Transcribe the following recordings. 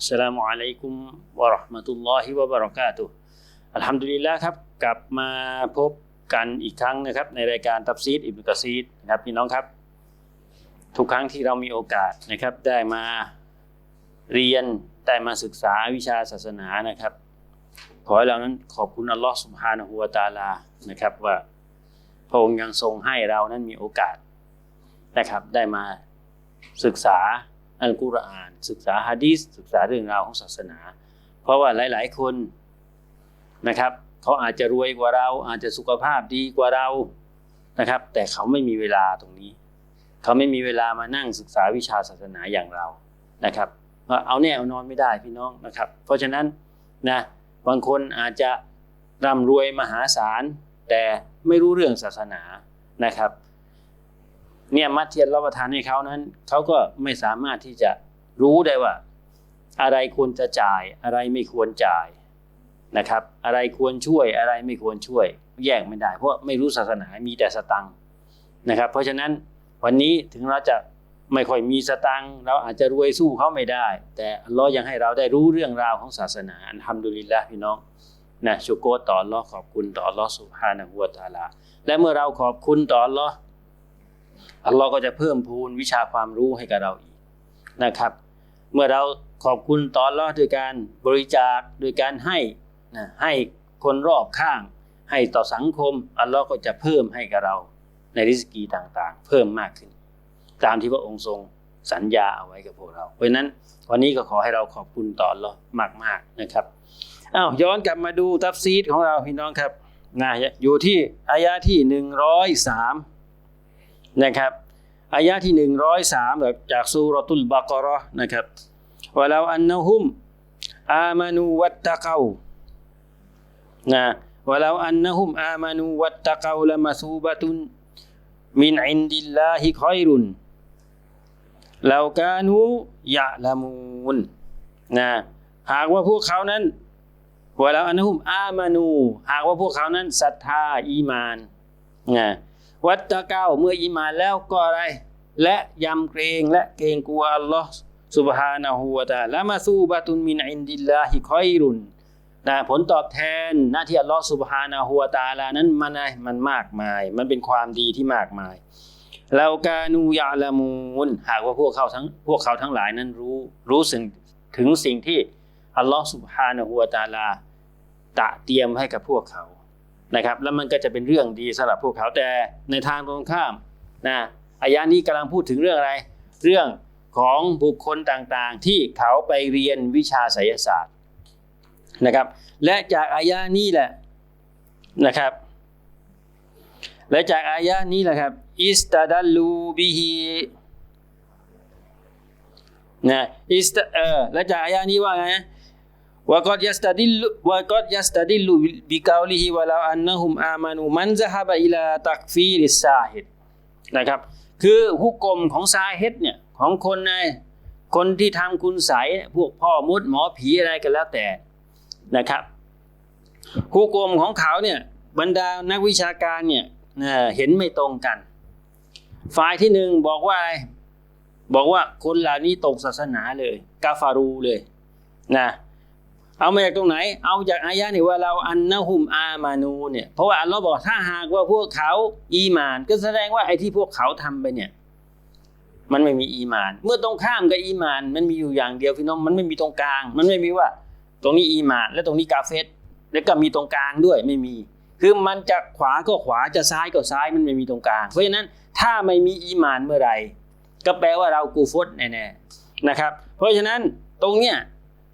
السلام عليكم ورحمة الله وبركاته อัลฮัมดุลิลละครับกลับมาพบกันอีกครั้งนะครับ ในรายการตับซีดอิบนุกะซีดนะครับพี่น้องครับ ทุกครั้งที่เรามีโอกาสนะครับ ได้มาเรียนได้มาศึกษาวิชาศาสนานะครับ ขอให้เรานั้นขอบคุณอัลลอฮ์สุบฮานะฮูวะตะอาลานะครับ ว่าพระองค์ยังทรงให้เรานั้นมีโอกาสนะครับ ได้มาศึกษา อัลกุรอาน ศึกษาฮะดีษศึกษาเรื่องราวของศาสนา เพราะว่าหลาย ๆ คนนะครับเขาอาจจะรวยกว่าเรา อาจจะสุขภาพดีกว่าเรานะครับ แต่เขาไม่มีเวลาตรงนี้ เขาไม่มีเวลามานั่งศึกษาวิชาศาสนาอย่างเรานะครับเอาแน่เอานอนไม่ได้พี่น้องนะครับ เพราะฉะนั้นนะบางคนอาจจะร่ำรวยมหาศาลแต่ไม่รู้เรื่องศาสนานะครับ เนี่ยมัดเทียนรับประทานให้เขานั้นเขาก็ไม่สามารถที่จะรู้ได้ว่า อะไรควรจะจ่าย อะไรไม่ควรจ่ายนะครับ อะไรควรช่วยอะไรไม่ควรช่วย แยกไม่ได้ เพราะไม่รู้ศาสนามีแต่สตังนะครับ เพราะฉะนั้นวันนี้ถึงเราจะไม่ค่อยมีสตังเราอาจจะรวยสู้เขาไม่ได้ แต่ลลอยังให้เราได้รู้เรื่องราวของศาสนาอันทำดุลิลละพี่น้องนะชุโกต่ออัลลอขอบคุณต่ออัลลอสุบฮานะฮูวตาลา และเมื่อเราขอบคุณต่ออัลลอ อัลลอฮ์ก็จะเพิ่มพูนวิชาความรู้ให้กับเราอีกนะครับ เมื่อเราขอบคุณต่ออัลอฮ์ด้วยการบริจาคโดยการให้นะให้คนรอบข้าง ให้ต่อสังคม อัลลอฮ์ก็จะเพิ่มให้กับเราในริสกีต่างๆ เพิ่มมากขึ้น ตามที่พระองค์ทรงสัญญาเอาไว้กับพวกเรา เพราะนั้นวันนี้ก็ขอให้เราขอบคุณต่ออัลลอฮ์มาก ๆนะครับอ้าวย้อนกลับมาดูตัฟซีดของเราพี่น้องครับนะอยู่ที่อายะที่หนึ่งร้อยสาม นะครับอายะที่หนึ่งร้อยสามจากซูรตุลบากรอนะครับว่าเราอันนะฮุมอามานูวัตตะเกานะว่าเราอันนะฮุมอามานูวัตตะเกาละมาซูบะตุนมินอินดิลลาฮิคอยรุนเรากานูยะละมูนนะหากว่าพวกเขานั้นว่าเราอันนหุมอามานู หากว่าพวกเขานั้นศรัทธาอีมานนะ วัตเก้าเมื่ออิมาแล้วก็อะไร และยำเกรงและเกรงกลัวอัลลอฮ์สุบฮานาหูวาตาละมาสู้บาตุนมินอินดิลลาฮิคอยรุนนะผลตอบแทนหน้าที่อัลลอฮ์สุบฮานาหัวตาลานั้นมันมันมากมาย มันเป็นความดีที่มากมายเรากานูยาละมูนหากว่าพวกเขาทั้งพวกเขาทั้งหลายนั้นรู้รู้สึงถึงสิ่งที่อัลลอฮ์สุบฮานาหัวตาลาตะเตรียมให้กับพวกเขา นะครับ แล้วมันก็จะเป็นเรื่องดีสำหรับพวกเขาแต่ในทางตรงข้ามนะอายะนี้กำลังพูดถึงเรื่องอะไร เรื่องของบุคคลต่างๆ ที่เขาไปเรียนวิชาไสยศาสตร์นะครับ และจากอายะนี้แหละนะครับ และจากอายะนี้แหละครับอิสตาดัลลูบิฮินะอิสตเออและจากอายะนี้ว่าไงนะ ฮุมอามานูมันซะฮะบะอิลาตักฟีริซาฮิดนะครับ คือฮุกกลมของซาฮิดเนี่ยของคนในคนที่ทำคุณใสพวกพ่อมุดหมอผีอะไรกันแล้วแต่นะครับฮูกลมของเขาเนี่ยบรรดานักวิชาการเนี่ยเห็นไม่ตรงกัน ฝ่ายที่หนึ่งบอกว่าอะไรบอกว่าคนเหล่านี้ตกศาสนาเลย กาฟารูเลยนะ เอามาจากตรงไหน เอาจากอายะนี่ว่าเราอันนะฮุมอามานูเนี่ยเพราะว่าอัลลอฮ์บอกถ้าหากว่าพวกเขาอีมาน ก็แสดงว่าไอ้ที่พวกเขาทำไปเนี่ย มันไม่มีอีมาน เมื่อตรงข้ามกับอีมาน มันมีอยู่อย่างเดียวพี่น้องมันไม่มีตรงกลาง มันไม่มีว่า ตรงนี้อีมาน และตรงนี้กาเฟสแล้วก็มีตรงกลางด้วยไม่มี คือมันจะขวาก็ขวาจะซ้ายก็ซ้ายมันไม่มีตรงกลาง เพราะฉะนั้นถ้าไม่มีอีมานเมื่อไหร่ก็แปลว่าเรากูฟดแน่ๆนะครับ เพราะฉะนั้นตรงเนี้ย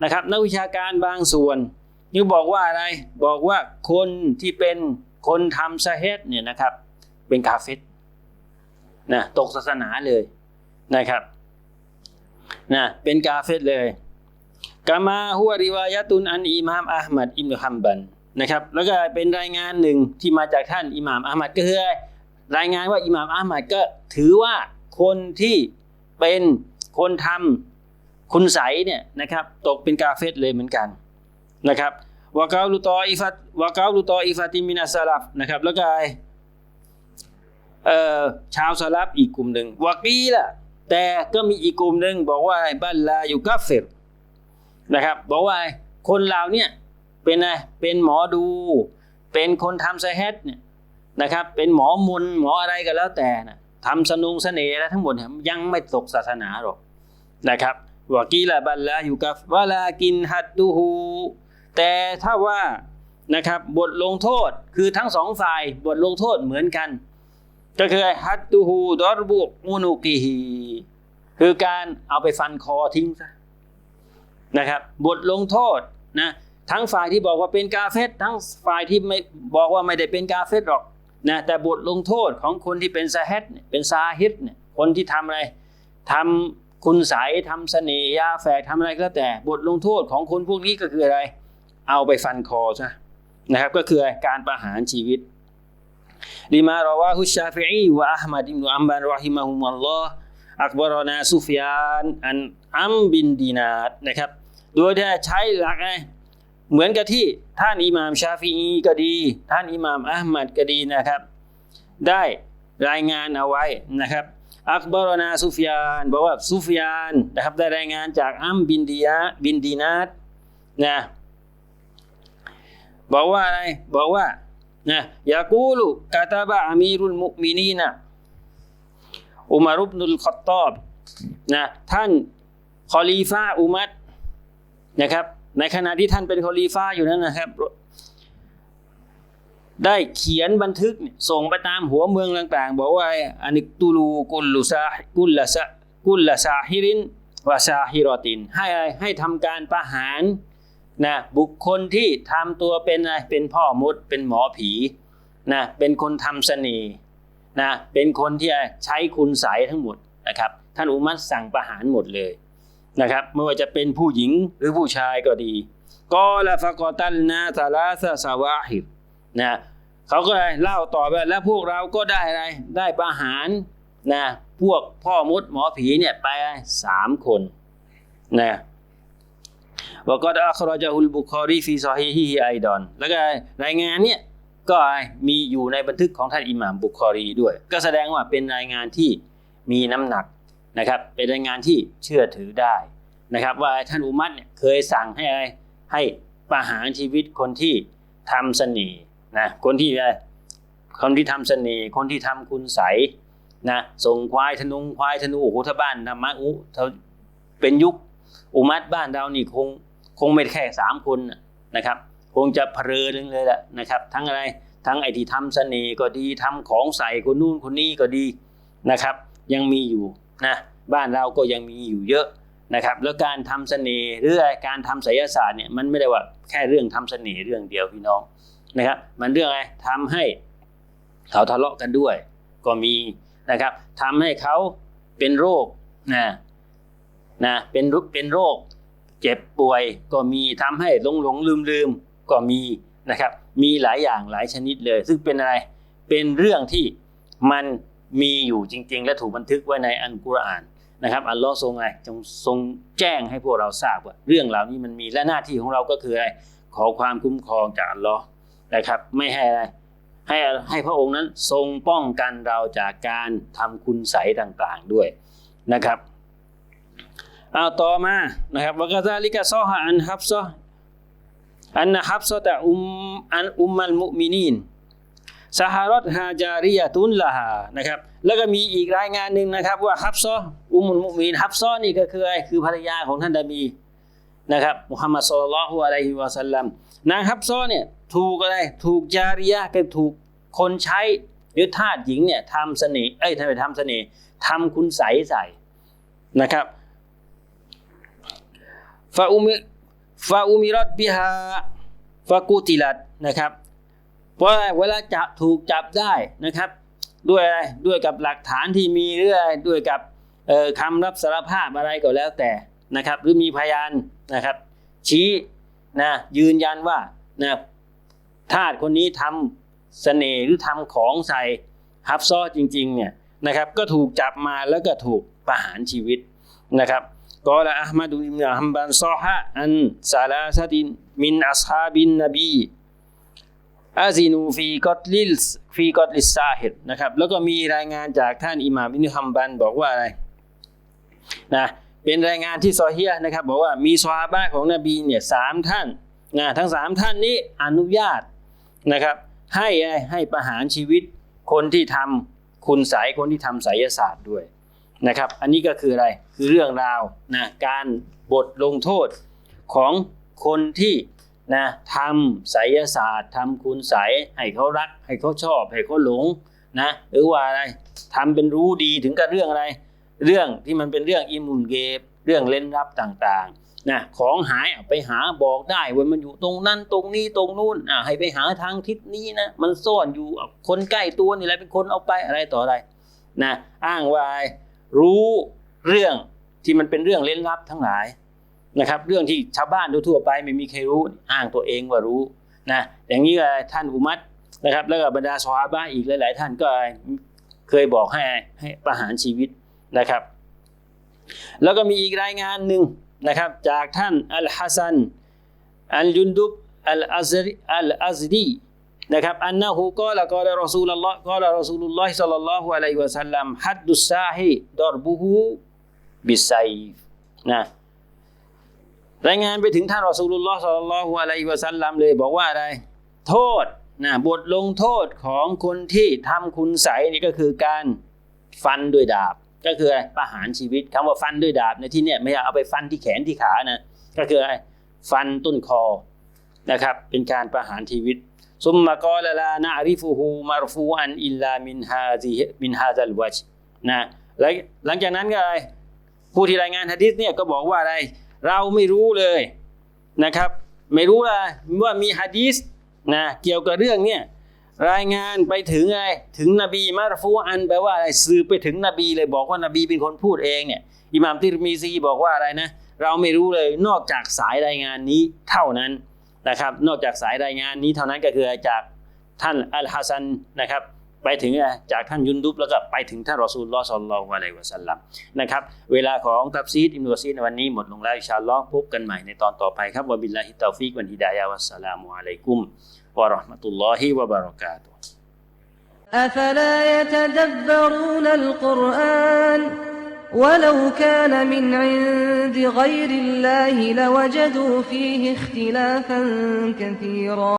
นะครับนักวิชาการบางส่วนนี่บอกว่าอะไรบอกว่าคนที่เป็นคนทำซาเฮตเนี่ยนะครับเป็นกาเฟตนะตกศาสนาเลยนะครับนะเป็นกาเฟตเลยกามาฮุวริวายะตุนอันอิมามอัลมัดอิมนุฮัมบันนะครับแล้วก็เป็นรายงานหนึ่งที่มาจากท่านอิหม่ามอัลมัดก็คือรายงานว่าอิหม่ามอัลมัดก็ถือว่าคนที่เป็นคนทำ คุณใสเนี่ยนะครับตกเป็นกาเฟตเลยเหมือนกันนะครับวะกาลุตออิฟัตวะกาลุตออิฟัติมินัสซาลัฟนะครับแล้วก็เอ่อชาวสลับอีกกลุ่มหนึ่งวะกีละแต่ก็มีอีกกลุ่มหนึ่งบอกว่าบัลลาอยู่กัฟเฟรนะครับบอกว่าคนเราเนี่ยเป็นอะไรเป็นหมอดู เป็นคนทำไซเฮดเนี่ยนะครับเป็นหมอมนหมออะไรก็แล้วแต่นะทำสนุงเสน่ห์อะไรทั้งหมดยังไม่ตกศาสนาหรอกนะครับ วากีละบัลลาอยู่กับวาลากินฮัดดูฮูแต่ถ้าว่านะครับบทลงโทษคือทั้งสองฝ่ายบทลงโทษเหมือนกัน ก็คือฮัดดูฮูดอรบุกอุนุกิฮีคือการเอาไปฟันคอทิ้งซะนะครับบทลงโทษนะทั้งฝ่ายที่บอกว่าเป็นกาเฟตทั้งฝ่ายที่ไม่บอกว่าไม่ได้เป็นกาเฟตหรอกนะแต่บทลงโทษของคนที่เป็นซาเฮดเนี่ยเป็นซาฮิดเนี่ยคนที่ทำอะไรทำ คุณใสยทำเสน่ห์ยาแฝกทำอะไรก็แล้วแต่บทลงโทษของคนพวกนี้ก็คืออะไร เอาไปฟันคอซะนะครับก็คือการประหารชีวิตลิมารอวาฮุชชาฟิอีวะอัลมัดอิบนุอัมบันรอฮิมะฮุมัลลอฮ์อักบารอนาซุฟยานอันอัมบินดีนาดนะครับ โดยที่ใช้หลักไงเหมือนกับที่ท่านอิหม่ามชาฟีอีก็ดี ท่านอิหม่ามอัลมัดก็ดีนะครับ ได้รายงานเอาไว้นะครับ อักบารนาซุฟยานบอกว่าซุฟยานนะครับได้รายงานจากอัมบินดียะบินดีนาดนะบอกว่าอะไรบอกว่านะยากูลุกาตาบะอามีรุลมุมินีนะอุมารุบนุลขอตตอบนะท่านคอลีฟาอุมัดนะครับในขณะที่ท่านเป็นคอลีฟ้าอยู่นั้นนะครับ ได้เขียนบันทึกส่งไปตามหัวเมืองต่างๆ บอกว่าอานิกตูลูกุลลุซากุลละซะกุลละซาฮิรินวาซาฮิรอติน ให้อะไรให้ทำการประหารนะบุคคลที่ทำตัวเป็นอะไรเป็นพ่อมดเป็นหมอผีนะเป็นคนทำเสน่ห์นะเป็นคนที่ใช้คุณใสยทั้งหมดนะครับท่านอุมัตสั่งประหารหมดเลยนะครับไม่ว่าจะเป็นผู้หญิงหรือผู้ชายก็ดีก็ละฟะกอตันนาซาลาซาสวาฮิบนะ เขาก็เลยเล่าต่อไปแล้วพวกเราก็ได้อะไร ได้ประหารนะพวกพ่อมดหมอผีเนี่ยไปสามคนนะวก็อัครจาฮุลบุคอรีฟีซอฮีฮีไอดอน แล้วก็รายงานเนี่ยก็มีอยู่ในบันทึกของท่านอิหม่ามบุคอรีด้วย ก็แสดงว่าเป็นรายงานที่มีน้ำหนักนะครับ เป็นรายงานที่เชื่อถือได้นะครับ ว่าท่านอุมัตเนี่ยเคยสั่งให้อะไรให้ประหารชีวิตคนที่ทำเสน่ห์ นะคนที่อะไรคนที่ทำเสน่ห์คนที่ทำคุณใสนะส่งควายธนุงควายธนูโอ้โหถ้าบ้านธรรมะอุถ้าเป็นยุคอุมัตบ้านเรานี่คงคงไม่แค่สามคนนะครับ คงจะเพลินเลยแหละนะครับ ทั้งอะไรทั้งไอที่ทำเสน่ห์ก็ดีทำของใส่คนนู่นคนนี้ก็ดีนะครับ ยังมีอยู่นะบ้านเราก็ยังมีอยู่เยอะนะครับ แล้วการทำเสน่ห์หรือการทำไสยศาสตร์เนี่ยมันไม่ได้ว่าแค่เรื่องทำเสน่ห์เรื่องเดียวพี่น้อง นะครับ มันเรื่องอะไรทำให้เขาทะเลาะกันด้วย ก็มีนะครับทำให้เขาเป็นโรคนะนะเป็นเป็นโรค เจ็บป่วยก็มีทำให้หลงหลงลืมลืมก็มีนะครับ มีหลายอย่างหลายชนิดเลย ซึ่งเป็นอะไรเป็นเรื่องที่มันมีอยู่จริง ๆ และถูกบันทึกไว้ในอัลกุรอานนะครับอัลลอฮ์ทรงอะไรจงทรงแจ้งให้พวกเราทราบว่าเรื่องเหล่านี้มันมีและหน้าที่ของเราก็คืออะไรขอความคุ้มครองจากอัลลอฮ์ นะครับ ไม่ให้อะไรให้ให้พระองค์นั้นทรงป้องกันเราจากการทำคุณใสต่างๆด้วยนะครับเอาต่อมานะครับวกาซาลิกะซอฮะอันฮับซออันนะฮับซอตะอุมอันอุมมัลมุมินีนสหรัฐฮาจาริยะตุนละฮานะครับแล้วก็มีอีกรายงานหนึ่งนะครับว่าฮับซออุมุลมุมีนฮับซอนี่ก็คืออะไรคือภรรยาของท่านนบี นะครับมุฮัมมัดสุลลัลฮุอะลัยฮิวะสัลลัมนางฮับซ้อเนี่ยถูกอะไรถูกจาริยะก็ถูกคนใช้หรือทาสหญิงเนี่ยทำเสน่ห์เอ้ยทำไมทำเสน่ห์ทำคุณใสใส่นะครับฟาอุมิฟาอุมิรัตบิฮาฟากูติลัดนะครับเพราะอะไรเวลาจับถูกจับได้นะครับ ด้วยอะไรด้วยกับหลักฐานที่มีหรืออะไรด้วยกับคำรับสารภาพอะไรก็แล้วแต่ นะครับ หรือมีพยานนะครับ ชี้นะยืนยันว่านะทาสคนนี้ทำเสน่ห์หรือทำของใส่ฮับซ้อจริงๆเนี่ยนะครับ ก็ถูกจับมาแล้วก็ถูกประหารชีวิตนะครับกอละอัลมัดุอิบนุฮัมบันซอฮะอันซาลาซะตินมินอัศฮาบินนบีอาซินูฟีกอตลิลฟีกอตลิสซาฮิดนะครับ แล้วก็มีรายงานจากท่านอิหม่ามอิบนุฮัมบันบอกว่าอะไรนะ เป็นรายงานที่ซอเฮียนะครับบอกว่ามีซอฮาบะห์ของนบีเนี่ยสามท่านนะทั้งสามท่านนี้อนุญาตนะครับ ให้ให้ประหารชีวิตคนที่ทำคุณไสยคนที่ทำไสยศาสตร์ด้วยนะครับ อันนี้ก็คืออะไรคือเรื่องราวนะการบทลงโทษของคนที่นะทำไสยศาสตร์ทำคุณไสยให้เขารัก ให้เขาชอบ ให้เขาหลงนะหรือว่าอะไรทำเป็นรู้ดีถึงกับเรื่องอะไร เรื่องที่มันเป็นเรื่องอิมุนเกบเรื่องเล่นลับต่างๆนะของหายไปหาบอกได้ว่ามันอยู่ตรงนั้นตรงนี้ตรงนู้นอะให้ไปหาทางทิศนี้นะมันซ่อนอยู่คนใกล้ตัวนี่แหละเป็นคนเอาไปอะไรต่ออะไรนะอ้างว่ารู้เรื่องที่มันเป็นเรื่องเล่นลับทั้งหลายนะครับ เรื่องที่ชาวบ้านทั่วไปไม่มีใครรู้อ้างตัวเองว่ารู้นะอย่างนี้ก็ท่านอุมัตนะครับ แล้วก็บรรดาซอฮาบะห์อีกหลาย ๆ ท่านก็เคยบอกให้ให้ประหารชีวิต นะครับ แล้วก็มีอีกรายงานหนึ่งนะครับ จากท่านอัลฮัสซันอัลยุนดุบอัลอัซริอัลอัซดีนะครับอันนะฮูกอละกอละรอซูลุลลอฮ์กอละรอซูลุลลอฮ์ศ็อลลัลลอฮุอะลัยฮิวะซัลลัมฮัดดุสซาฮิดอรบุฮูบิไซฟนะรายงานไปถึงท่านรอซูลุลลอฮ์ศ็อลลัลลอฮุอะลัยฮิวะซัลลัมเลยบอกว่าอะไร โทษนะบทลงโทษของคนที่ทำคุณใสนี่ก็คือการฟันด้วยดาบ ก็คืออะไรประหารชีวิตคำว่าฟันด้วยดาบในที่เนี้ยไม่ใช่เอาไปฟันที่แขนที่ขานะก็คืออะไรฟันต้นคอนะครับ เป็นการประหารชีวิตซุมมะกอลลานะอาริฟูฮูมารฟูอันอิลลามินฮาซิมินฮาซัลวัจนะแล้วหลังจากนั้นก็อะไรผู้ที่รายงานฮะดิษเนี่ยก็บอกว่าอะไร เราไม่รู้เลยนะครับ ไม่รู้ว่าว่ามีฮะดีษนะเกี่ยวกับเรื่องเนี่ย รายงานไปถึงไรถึงนบีมารฟูอันแปลว่าอะไรสืบไปถึงนบีเลยบอกว่านบีเป็นคนพูดเองเนี่ยอิหม่ามติรมีซีบอกว่าอะไรนะ เราไม่รู้เลยนอกจากสายรายงานนี้เท่านั้นนะครับ นอกจากสายรายงานนี้เท่านั้นก็คือจากท่านอัลฮัสซันนะครับไปถึงจากท่านยุนดุบแล้วก็ไปถึงท่านรอซูลลอฮ์ศ็อลลอฮุอะลัยวะซัลลัมนะครับเวลาของตับซีดอิมนุกะซีในวันนี้หมดลงแล้วอิชาลลอพบกันใหม่ในตอนต่อไปครับวะบิลลาฮิตตอฟิกวันฮิดายะวัสสลามุอะลัยกุม ورحمة الله وبركاته أفلا يتدبرون القرآن ولو كان من عند غير الله لوجدوا فيه اختلافا كثيرا.